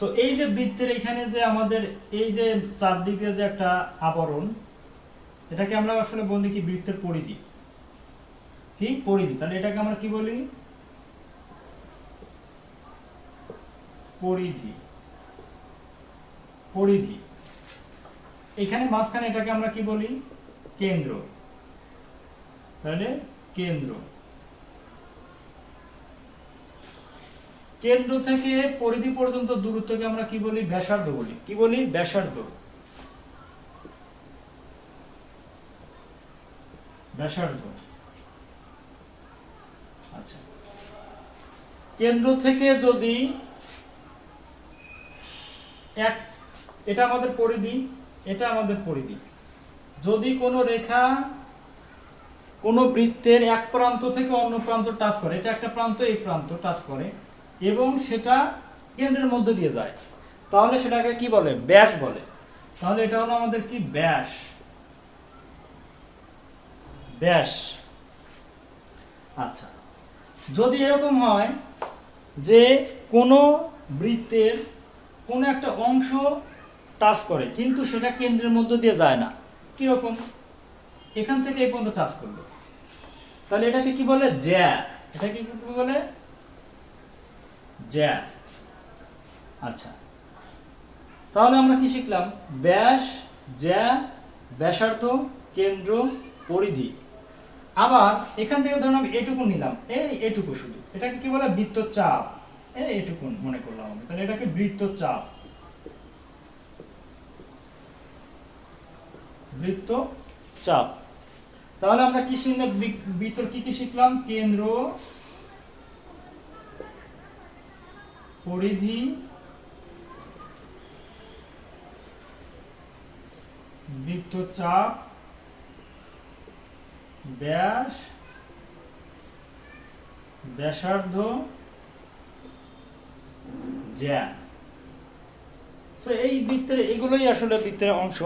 So এই যে বৃত্তের এখানে যে আমাদের এই যে চারদিকে যে একটা আবরণ, এটাকে আমরা আসলে বলি কি বৃত্তের পরিধি। কি? পরিধি। তাহলে এটাকে আমরা কি বলি? পরিধি। পরিধি। এখানে মাঝখানে এটাকে আমরা কি বলি? কেন্দ্র। তাহলে কেন্দ্র। কেন্দ্র থেকে পরিধি পর্যন্ত দূরত্বকে আমরা কি বলি? ব্যাসার্ধ বলি। কি বলি? ব্যাসার্ধ। ব্যাসার্ধ। আচ্ছা। কেন্দ্র থেকে যদি এক, এটা আমাদের পরিধি, এটা আমাদের পরিধি। যদি কোনো রেখা কোনো বৃত্তের এক প্রান্ত থেকে অন্য প্রান্ত টাচ করে, এটা একটা প্রান্ত, এই প্রান্ত টাচ করে এবং সেটা কেন্দ্রের মধ্যে দিয়ে যায়। তাহলে সেটাকে কি বলে? ব্যাস বলে। তাহলে এটা হলো আমাদের কি? ব্যাস। ব্যাস। আচ্ছা। যদি এরকম হয় যে কোনো বৃত্তের কোনো একটা অংশ টাচ করে, কিন্তু সেটা কেন্দ্রের মধ্যে দিয়ে যায় না কীরকম এখান থেকে এই পর্যন্ত টাচ করবে। তাহলে এটাকে কি বলে? জ্যা। এটাকে কি বলে? জ্যা আচ্ছা। তাহলে আমরা কি শিখলাম? ব্যাস জ্যা ব্যাসার্ধ, কেন্দ্র, পরিধি। আবার এখান থেকে ধরুন আমি এটুকু নিলাম। এই এটুকু শুধু। এটাকে কি বলে? বৃত্তচাপ। এই এটুকু মনে করলাম আমি। তাহলে এটাকে বৃত্তচাপ। বৃত্ত চাপ তাহলে আমরা কি শিখলাম? বৃত্তর কি কি শিখলাম? কেন্দ্র পরিধি বৃত্তচাপ ব্যাস ব্যাসার্ধ জ্যা তো এই বৃত্তের এগুলোই আসলে বৃত্তের অংশ।